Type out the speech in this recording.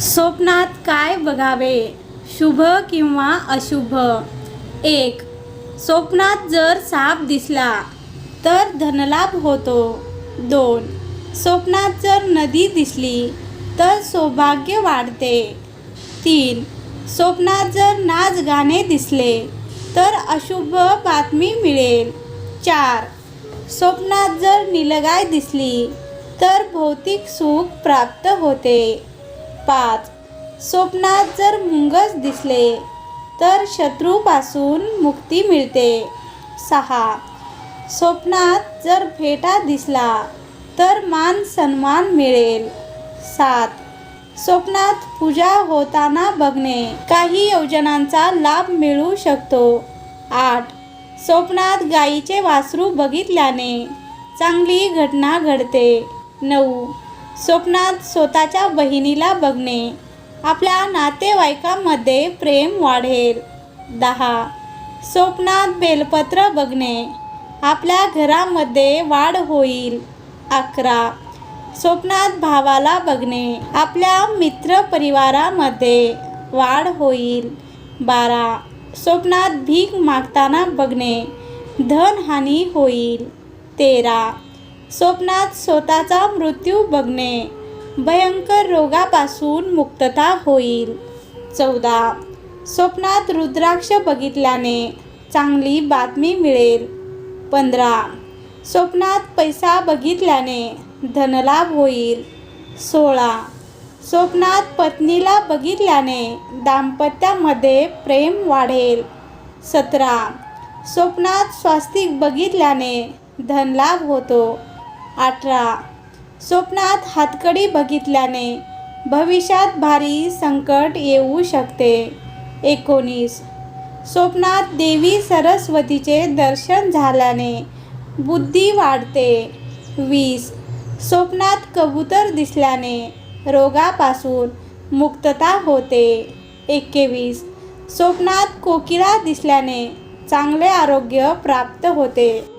स्वप्नात काय बघावे? शुभ किंवा अशुभ? एक स्वप्नात जर साप दिसला तर धनलाभ होतो. दोन स्वप्नात जर नदी दिसली तर सौभाग्य वाढते. तीन स्वप्नात जर नाच गाणे दिसले तर अशुभ बातमी मिळेल. चार स्वप्नात जर निलगाय दिसली तर भौतिक सुख प्राप्त होते. पाच स्वप्नात जर मुंगस दिसले तर शत्रूपासून मुक्ती मिळते. सहा. स्वप्नात जर फेटा दिसला तर मान सन्मान मिळेल. सात. स्वप्नात पूजा होताना बघणे काही योजनांचा लाभ मिळू शकतो. आठ. स्वप्नात गायीचे वासरू बघितल्याने चांगली घटना घडते. नऊ. स्वप्नात स्वतःच्या बहिणीला बघणे. आपल्या नातेवाईकांमध्ये प्रेम वाढेल. दहा. स्वप्नात बेलपत्र बघणे. आपल्या घरामध्ये वाढ होईल. अकरा. स्वप्नात भावाला बघणे. आपल्या मित्रपरिवारामध्ये वाढ होईल. बारा. स्वप्नात भीक मागताना बघणे. धनहानी होईल. तेरा. स्वप्नात स्वतःचा मृत्यू बघणे. भयंकर रोगापासून मुक्तता होईल. चौदा. स्वप्नात रुद्राक्ष बघितल्याने चांगली बातमी मिळेल. पंधरा. स्वप्नात पैसा बघितल्याने धनलाभ होईल. सोळा. स्वप्नात पत्नीला बघितल्याने दाम्पत्यामध्ये प्रेम वाढेल. सतरा. स्वप्नात स्वास्तिक बघितल्याने धनलाभ होतो. अठरा. स्वप्नात हातकडी बघितल्याने भविष्यात भारी संकट येऊ शकते. एकोणीस. स्वप्नात देवी सरस्वतीचे दर्शन झाल्याने बुद्धी वाढते. वीस. स्वप्नात कबूतर दिसल्याने रोगापासून मुक्तता होते. एकवीस. स्वप्नात कोकिळा दिसल्याने चांगले आरोग्य प्राप्त होते.